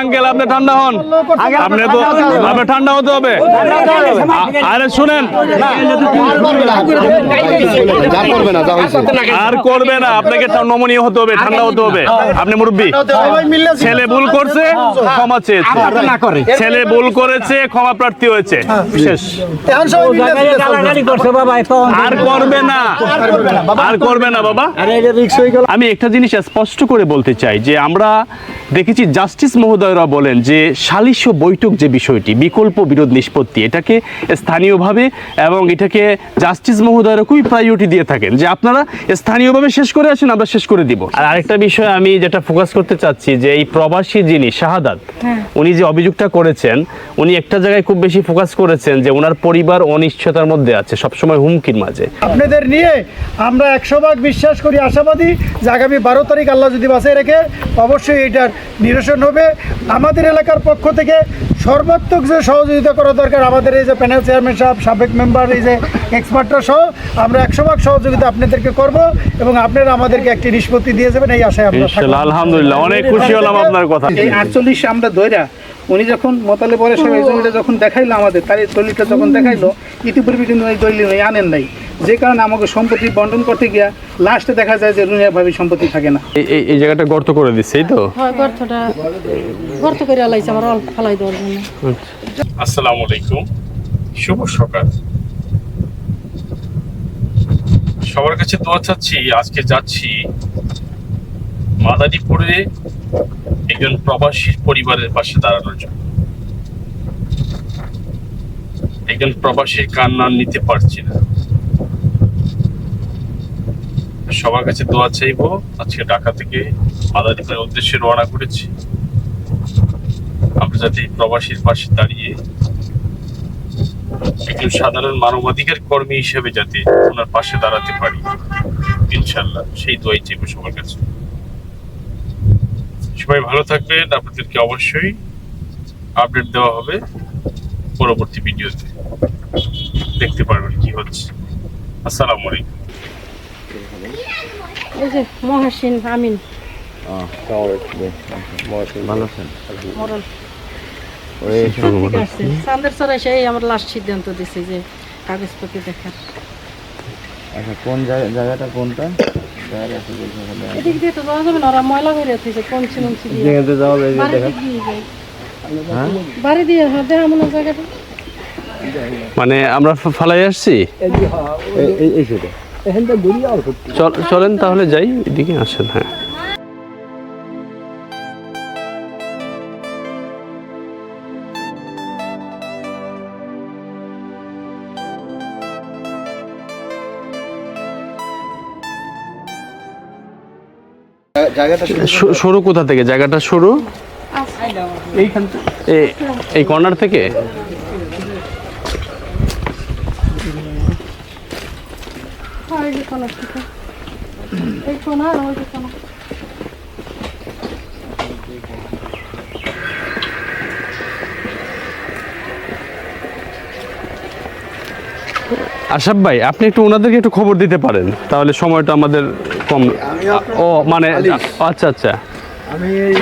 Uncle আপনি ঠান্ডা হন। আপনি তো আপনি ঠান্ডা হতে হবে। আরে শুনেন। যা করবে না যা হয়েছে। আর করবে না আপনাকে নমনীয় হতে হবে ঠান্ডা হতে হবে। আপনি মুরব্বী ছেলে ভুল করছে ক্ষমা চেয়েছে। ছেলে ভুল করেছে ক্ষমা প্রার্থী হয়েছে। শেষ। আর করবে না। আর করবে না বাবা। আমি একটা জিনিস স্পষ্ট করে বলতে চাই যে আমরা দেখেছি জাস্টিস মহোদয়রা বলেন যে সালিস্য বৈঠক যে বিষয়টি বিকল্প বিরোধ নিষ্পত্তি এটাকে স্থানীয়ভাবে এবং এটাকে জাস্টিস মহোদয়রা খুবই প্রায়োরিটি দিয়ে থাকেন যে আপনারা স্থানীয়ভাবে শেষ করে আসেন আমরা শেষ করে দিব। আর আরেকটা বিষয় আমি যেটা ফোকাস করতে চাচ্ছি যে এই প্রবাসী যিনি শাহাদাত উনি যে অভিযোগটা করেছেন উনি একটা জায়গায় খুব বেশি ফোকাস করেছেন যে ওনার পরিবার অনিশ্চয়তার মধ্যে আছে সবসময় হুমকির মাঝে। আপনাদের নিয়ে আমরা একশো ভাগ বিশ্বাস করি আশাবাদী যে আগামী বারো তারিখ আল্লাহ যদি বাঁচিয়ে রেখে অবশ্যই এটার নিরসন হবে। আমাদের এলাকার পক্ষ থেকে সর্বাত্মক যে সহযোগিতা করা দরকার আমাদের এই যে প্যানেল চেয়ারম্যান সাহেব সাবেক মেম্বার এই যে এক্সপার্টরা সহ আমরা একশো ভাগ সহযোগিতা আপনাদেরকে করব এবং আপনারা আমাদেরকে একটি নিষ্পত্তি দিয়ে যাবেন এই আশায় আমরা আলহামদুলিল্লাহ অনেক খুশি হলাম আপনার কথা। এই আটচল্লিশে আমরা দইরা উনি যখন মোতালে পরে সব এই জমিটা যখন দেখাইলো আমাদের তার এই দলিলটা যখন দেখাইলো ইতিপূর্বে কিন্তু ওই দলিল আনেন নাই। যে কারণে আমাকে সম্পত্তি বন্টন করতে গিয়া লাস্টে দেখা যায় যে রুনিয়া ভাবি সম্পত্তি থাকে না। এই- এই- জায়গাটা গর্ত করে দিচ্ছে এই তো? হয় গর্তটা গর্ত করে আলাইছে আমার অল্প ফালাই দেওয়ার জন্য। আসসালামু আলাইকুম। শুভ সকাল। সবার কাছে দোয়া চাচ্ছি আজকে যাচ্ছি মাদারীপুরে একজন প্রবাসী পরিবারের পাশে দাঁড়ানোর জন্য। একজন প্রবাসীর কান্না নিতে পারছি না। সবার কাছে দোয়া চাইব। আজকে ঢাকা থেকে মাদারীপুরের উদ্দেশ্যে রওনা করেছি। আমরা যাতে প্রবাসীর পাশে দাঁড়িয়ে একজন সাধারণ মানবাধিকার কর্মী হিসেবে যাতে ওনার পাশে দাঁড়াতে পারি ইনশাল্লাহ সেই দোয়াই চাইব সবার কাছে। সবাই ভালো থাকবেন। আপনাদেরকে অবশ্যই আপডেট দেওয়া হবে পরবর্তী ভিডিওতে। দেখতে পারবেন কি হচ্ছে। আসসালামু আলাইকুম। এই যে মহাসিন আমিন। ভালো আছেন? মরণ ওই ঠিক আছে। চাঁদের চড়াই সেই আমার লাস্ট সিদ্ধান্ত দিছে যে কাগজপত্র দেখার। আচ্ছা কোন জায়গাটা কোনটা। এদিক দিয়ে তো যাওয়া যাবে না ওরা ময়লা বাড়ি দিয়ে হ্যাঁ? দেখা মনে জায়গাটা। মানে আমরা ফালাই আসছি? এই- এই চলেন তাহলে যাই এদিকে আসেন হ্যাঁ। জায়গাটা শুরু কোথা থেকে? জায়গাটা শুরু? এইখান এ- এই কর্নার থেকে? হ্যাঁ যে কোনো এই কোনা আর ওই যে কোনা আশাফ ভাই আপনি একটু ওনাদেরকে একটু খবর দিতে পারেন তাহলে সময়টা আমাদের কম ও মানে আচ্ছা আচ্ছা। আমি এই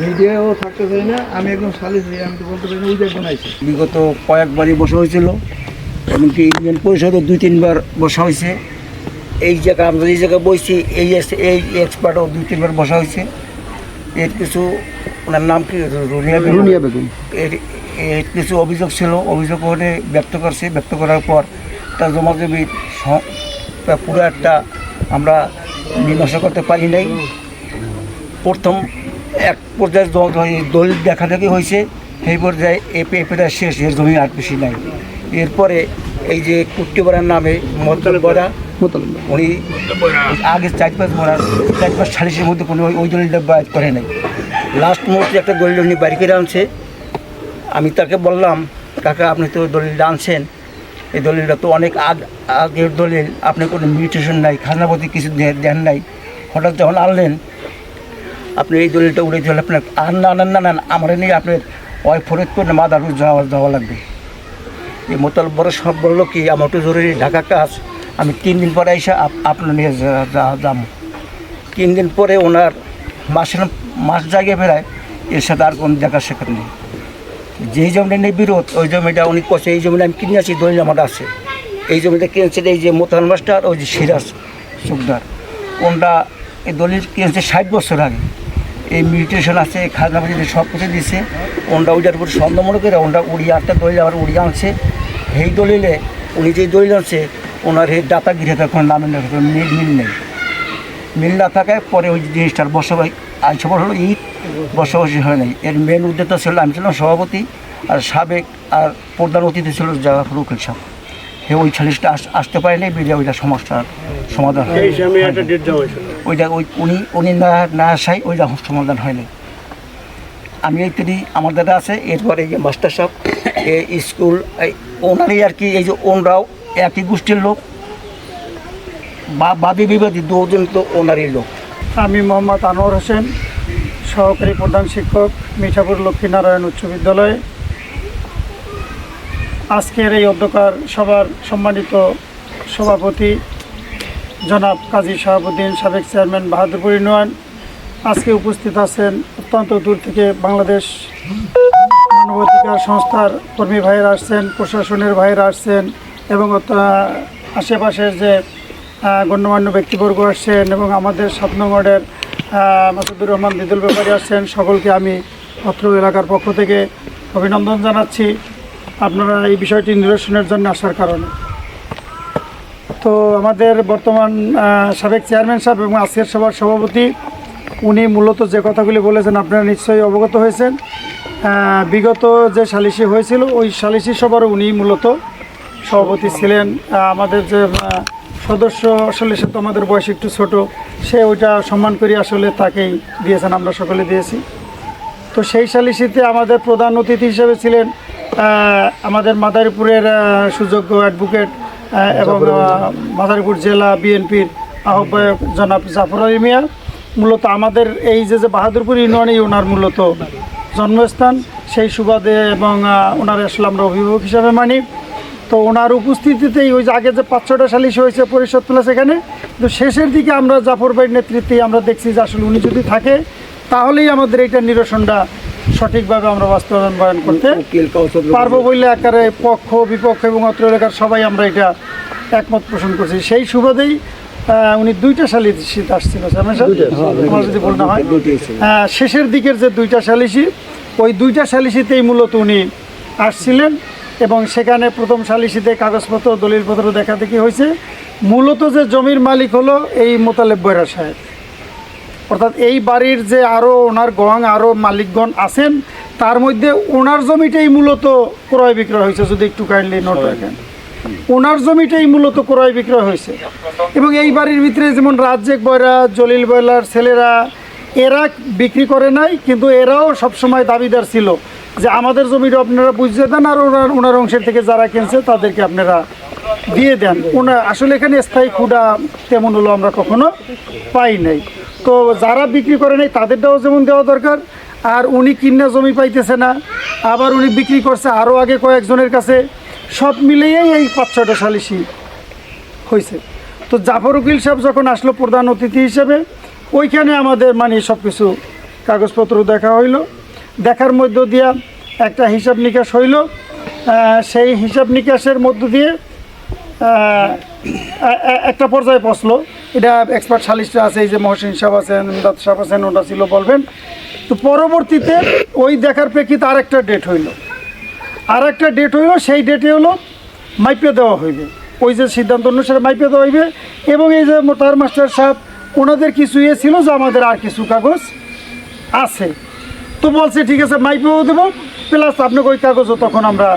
মিডিয়াও থাকতে চাই না আমি একদম সালিস আমি তো বলতে পারি না ওই আইছে বিগত কয়েকবারই বসা হয়েছিল এমনকি ইউনিয়ন পরিষদও দুই তিনবার বসা হয়েছে। এই জায়গা আমরা এই জায়গায় বসছি এই এস- এই এক্সপার্টও দুই তিনবার বসা হয়েছে। এর কিছু ওনার নাম কি? রুনিয়া বেগম। রুনিয়া বেগম। এর এর কিছু অভিযোগ ছিল অভিযোগ ওখানে ব্যক্ত করছে। ব্যক্ত করার পর তার জমাজমি পুরো একটা আমরা মীমাংসা করতে পারি নাই। প্রথম এক পর্যায়ে দলিল দেখা দেখি হয়েছে। সেই পর্যায়ে এ পেপারটা শেষ এর জমি আর বেশি নাই। এরপরে এই যে কুট্টিপাড়ার নামে মতল বড়া উনি আগে চার পাঁচ বড়া চার পাঁচ সালিশের মধ্যে কোনো ওই- দলিলটা বাইর করে নাই। লাস্ট মুহূর্তে একটা দলিল উনি বাড়ি করে আনছে। আমি তাকে বললাম, কাকা, আপনি তো দলিলটা আনছেন। এই দলিলটা তো অনেক আগ আগের দলিল। আপনার কোনো মিউটেশন নাই, খাজনাপতি কিছু দেন নাই। হঠাৎ যখন আনলেন, আপনি এই দলিলটা উড়ে দিলে আপনার আর না না না না আমার নিয়ে আপনার ওই ফরিদপুর না মাদারপুর যাওয়া যাওয়া লাগবে। এই মোতাল বড় সব বলল কি, আমার তো জরুরি ঢাকা কাজ। আমি তিন দিন পরে এসে আপ- আপনার নিয়ে যা- যা- তিন দিন পরে ওনার মাসের, মাস জায়গায় ফেরায় এর সাথে আর কোনো দেখা সাক্ষাৎ নেই। যেই জমিটা নেই বিরোধ, ওই জমিটা উনি কষে এই জমিটা আমি কিনে আছি, দলিল আমার আছে। এই জমিটা কিনেছে এই যে মোতান মাস্টার, ওই যে সিরাজ সুকদার। কোনটা এই দলিল কিনেছে ষাট বছর আগে। এই মিউটেশন আছে, খাজনা বাড়িতে সব কিছু দিছে। ওনটা ওইটার উপর সন্দেহ মনে করে ওনটা উড়িয়ে একটা দলিল আবার উড়িয়ে আনছে। সেই দলিলে, উনি যে দলিল আনছে ওনার এই ডাটা গিরে কোনো নামে নেই মিল মিল নেই। মিল না থাকায় পরে ওই জিনিসটার বসবাস আইসা হলো ঈদ বসবাসী হয় নাই। এর মেন উদ্দেশ্য ছিল আমি ছিলাম সভাপতি আর সাবেক আর প্রধান অতিথি ছিল জাফর উকিল সাহেব হে ওই সালিশটা আস- আসতে পারেনি বিলে ওইটা সমস্যার সমাধান হয় ওইটা ওই উনি উনি না না আসায় ওইটা সমাধান হয়নি আমি এই তিনি আমার দাদা আছে এরপরে এই যে মাস্টার সাহেব স্কুল ওনারই আর কি এই যে ওনরাও একই গোষ্ঠীর লোক, বা বাদী বিবাদী দুজন তো ওনারই লোক। আমি মোহাম্মদ আনোয়ার হোসেন, সহকারী প্রধান শিক্ষক, মিঠাপুর লক্ষ্মীনারায়ণ উচ্চ বিদ্যালয়। আজকের এই অধ্যকার সবার সম্মানিত সভাপতি জনাব কাজী শাহাবুদ্দিন সাবেক চেয়ারম্যান বাহাদুরপুর ইউনিয়ন আজকে উপস্থিত আছেন অত্যন্ত দূর থেকে বাংলাদেশ মানবাধিকার সংস্থার কর্মী ভাইয়েরা আসছেন, প্রশাসনের ভাইয়েরা আসছেন এবং আশেপাশের যে গণ্যমান্য ব্যক্তিবর্গ আসছেন এবং আমাদের সাত নং ওয়ার্ডের মাসুদুর রহমান দিদুল ব্যাপারী আসছেন, সকলকে আমি অত্র এলাকার পক্ষ থেকে অভিনন্দন জানাচ্ছি আপনারা এই বিষয়টি নিরসনের জন্য আসার কারণে। তো আমাদের বর্তমান সাবেক চেয়ারম্যান সাহেব এবং আজকের সভার সভাপতি, উনি মূলত যে কথাগুলি বলেছেন আপনারা নিশ্চয়ই অবগত হয়েছেন। বিগত যে সালিসি হয়েছিল, ওই সালিসি সভার উনি মূলত সভাপতি ছিলেন আমাদের যে সদস্য আসলে সে তো আমাদের বয়স একটু ছোট সে ওইটা সম্মান করি আসলে তাকেই দিয়েছেন আমরা সকলে দিয়েছি। তো সেই সালিসিতে আমাদের প্রধান অতিথি হিসেবে ছিলেন আমাদের মাদারীপুরের সুযোগ্য অ্যাডভোকেট এবং মাদারীপুর জেলা বিএনপির আহ্বায়ক জনাব জাফর আলী মিয়া। মূলত আমাদের এই যে যে বাহাদুরপুর ইউনিয়নেই ওনার মূলত জন্মস্থান সেই সুবাদে এবং ওনার আসলে আমরা অভিভাবক হিসাবে মানি। তো ওনার উপস্থিতিতেই ওই যে আগে যে পাঁচ ছটা সালিশ হয়েছে পরিষদ প্লাস এখানে তো শেষের দিকে আমরা জাফর ভাইয়ের নেতৃত্বে আমরা দেখছি যে আসলে উনি যদি থাকে তাহলেই আমাদের এইটা নিরসনটা সঠিকভাবে আমরা বাস্তবায়ন বয়ন করতে পারব বললে আকারে পক্ষ বিপক্ষ এবং অত্র এলাকার সবাই আমরা এটা একমত পোষণ করছি। সেই সুবাদেই উনি দুইটা সালিশি আসছিল আমার যদি না হয়। শেষের দিকের যে দুইটা সালিশি ওই দুইটা সালিশিতেই মূলত উনি আসছিলেন। এবং সেখানে প্রথম সালিশিতে কাগজপত্র দলিলপত্র দেখা দেখি হয়েছে। মূলত যে জমির মালিক হলো এই মোতালেব বৈরা সাহেব। অর্থাৎ এই বাড়ির যে আরও ওনার গং আরও মালিকগণ আছেন তার মধ্যে ওনার জমিটাই মূলত ক্রয় বিক্রয় হয়েছে যদি একটু কাইন্ডলি নোট রাখেন। ওনার জমিটাই মূলত ক্রয় বিক্রয় হয়েছে। এবং এই বাড়ির ভিতরে যেমন রাজ্যেক বয়রা জলিল বয়লার ছেলেরা এরা বিক্রি করে নাই কিন্তু এরাও সবসময় দাবিদার ছিল। যে আমাদের জমিটা আপনারা বুঝিয়ে দেন আর ওনার ওনার অংশের থেকে যারা কিনছে তাদেরকে আপনারা দিয়ে দেন। ওনার আসলে এখানে স্থায়ী ক্ষুদা তেমন হলো আমরা কখনো পাই নাই। তো যারা বিক্রি করে নাই তাদেরটাও যেমন দেওয়া দরকার, আর উনি কিনা জমি পাইতেছে না, আবার উনি বিক্রি করছে আরও আগে কয়েকজনের কাছে, সব মিলিয়েই এই পাঁচ ছটা সালিশি হয়েছে তো জাফর উকিল সাহেব যখন আসলো প্রধান অতিথি হিসেবে, ওইখানে আমাদের মানে সব কিছু কাগজপত্র দেখা হইল। দেখার মধ্য দিয়া একটা হিসাব নিকাশ হইল। সেই হিসাব নিকাশের মধ্য দিয়ে একটা পর্যায়ে পৌঁছলো। এটা এক্সপার্ট সালিশটা আছে, এই যে মহসিন সাহেব আছেন দাদ সাহেব আছেন ওটা ছিল বলবেন। তো পরবর্তীতে ওই দেখার প্রেক্ষিতে আরেকটা ডেট হইল। আর একটা ডেট হইল, সেই ডেটে হলো মাইপে দেওয়া হইবে। ওই যে সিদ্ধান্ত অনুসারে মাইপে দেওয়া হইবে এবং এই যে মোতার মাস্টার সাহেব, ওনাদের কিছু ইয়ে ছিল যে আমাদের আর কিছু কাগজ আছে। তো বলছে ঠিক আছে মাইপেও দেবো। প্লাস আপনাকে ওই কাগজও তখন আমরা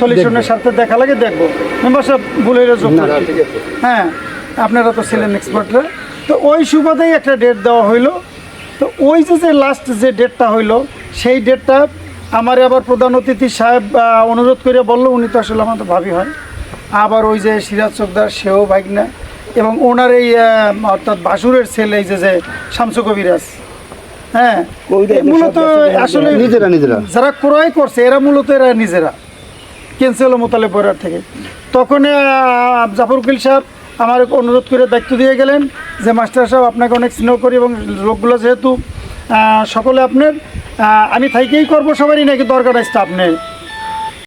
সলিউশনের সাথে দেখা লাগে দেখব। মেম্বার সাহেব ভুলে যোগ করছি। হ্যাঁ আপনারা তো ছিলেন এক্সপার্টরা তো ওই সুবাদেই একটা ডেট দেওয়া হইল। তো ওই যে যে লাস্ট যে ডেটটা হইল সেই ডেটটা আমার আবার প্রধান অতিথি সাহেব অনুরোধ করে বলল উনি তো আসলে আমার তো ভাবি হয়। আবার ওই যে সিরাজ চোকদার সেও ভাগনা। এবং ওনার এই অর্থাৎ বাসুরের ছেলে এই যে যে শামসু কবিরাজ। হ্যাঁ মূলত আসলে নিজেরা নিজেরা। যারা ক্রয় করছে এরা মূলত এরা নিজেরা। ক্যান্সেল মোতালে পড়ার থেকে। তখন জাফরকিল জাফর উকিল সাহেব আমার অনুরোধ করে দায়িত্ব দিয়ে গেলেন যে মাস্টার সাহেব আপনাকে অনেক স্নেহ করি এবং লোকগুলো যেহেতু সকলে আপনার আমি থাইকেই করব সবারই নাকি দরকার স্টাফ আপনি